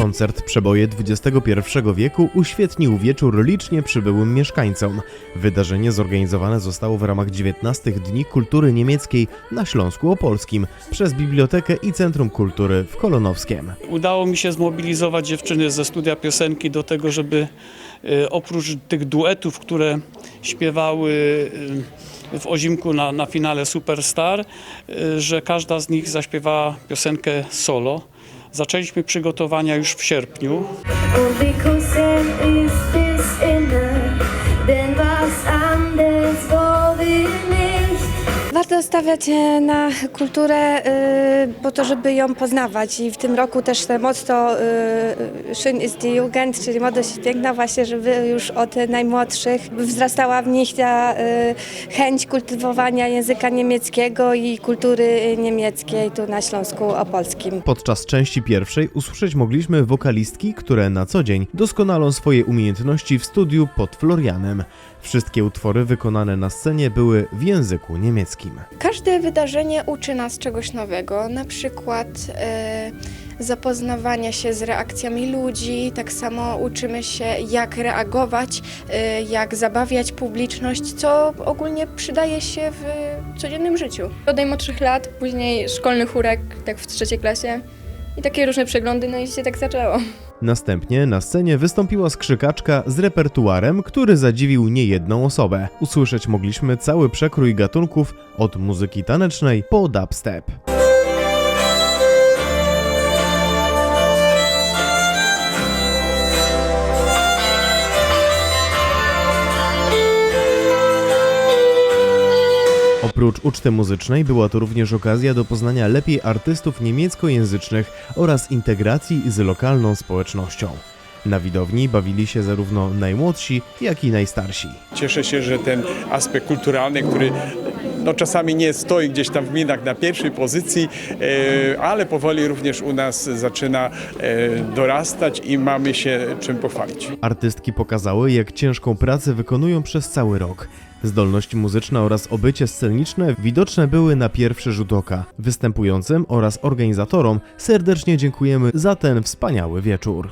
Koncert Przeboje XXI wieku uświetnił wieczór licznie przybyłym mieszkańcom. Wydarzenie zorganizowane zostało w ramach 19 Dni Kultury Niemieckiej na Śląsku Opolskim przez Bibliotekę i Centrum Kultury w Kolonowskiem. Udało mi się zmobilizować dziewczyny ze studia piosenki do tego, żeby e, oprócz tych duetów, które śpiewały e, w Ozimku na, na finale Superstar, e, że każda z nich zaśpiewała piosenkę solo. Zaczęliśmy przygotowania już w sierpniu. Stawiać na kulturę e, po to, żeby ją poznawać i w tym roku też te motto e, Schön ist die Jugend, czyli młodość piękna właśnie, żeby już od najmłodszych wzrastała w nich ta e, chęć kultywowania języka niemieckiego i kultury niemieckiej tu na Śląsku Opolskim. Podczas części pierwszej usłyszeć mogliśmy wokalistki, które na co dzień doskonalą swoje umiejętności w studiu pod Florianem. Wszystkie utwory wykonane na scenie były w języku niemieckim. Każde wydarzenie uczy nas czegoś nowego, na przykład e, zapoznawania się z reakcjami ludzi, tak samo uczymy się jak reagować, e, jak zabawiać publiczność, co ogólnie przydaje się w codziennym życiu. Od najmłodszych lat, później szkolny chórek, tak w trzeciej klasie i takie różne przeglądy, no i się tak zaczęło. Następnie na scenie wystąpiła skrzykaczka z repertuarem, który zadziwił niejedną osobę. Usłyszeć mogliśmy cały przekrój gatunków od muzyki tanecznej po dubstep. Oprócz uczty muzycznej była to również okazja do poznania lepiej artystów niemieckojęzycznych oraz integracji z lokalną społecznością. Na widowni bawili się zarówno najmłodsi, jak i najstarsi. Cieszę się, że ten aspekt kulturalny, który no, czasami nie stoi gdzieś tam w minach na pierwszej pozycji, e, ale powoli również u nas zaczyna e, dorastać i mamy się czym pochwalić. Artystki pokazały, jak ciężką pracę wykonują przez cały rok. Zdolności muzyczne oraz obycie sceniczne widoczne były na pierwszy rzut oka. Występującym oraz organizatorom serdecznie dziękujemy za ten wspaniały wieczór.